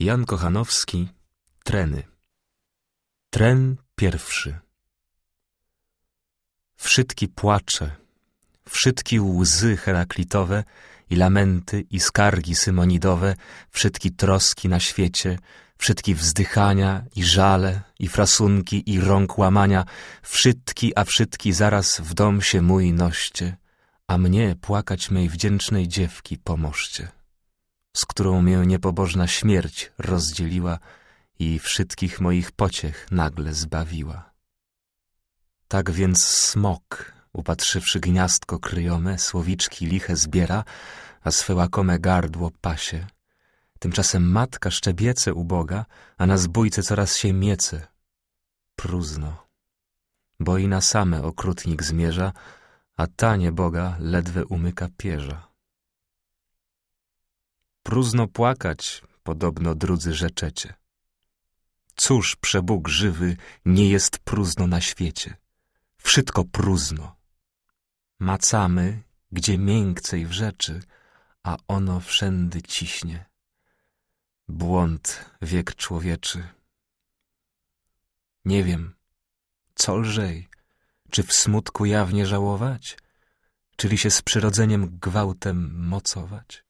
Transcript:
Jan Kochanowski, Treny. Tren pierwszy. Wszystki płacze, wszystki łzy heraklitowe i lamenty i skargi symonidowe, wszystki troski na świecie, wszystki wzdychania i żale i frasunki i rąk łamania, wszystki a wszystki zaraz w dom się mój noście, a mnie płakać mej wdzięcznej dziewki pomożcie z którą mię niepobożna śmierć rozdzieliła i wszystkich moich pociech nagle zbawiła. Tak więc smok, upatrzywszy gniazdko kryjome, słowiczki liche zbiera, a swe łakome gardło pasie. Tymczasem matka szczebiece uboga, a na zbójce coraz się miece. Próżno. Bo i na same okrutnik zmierza, a ta nieboga ledwe umyka pierza. Próżno płakać, podobno drudzy rzeczecie. Cóż, przebóg żywy, nie jest próżno na świecie. Wszystko próżno. Macamy, gdzie miękcej w rzeczy, a ono wszędy ciśnie. Błąd wiek człowieczy. Nie wiem, co lżej, czy w smutku jawnie żałować, czyli się z przyrodzeniem gwałtem mocować?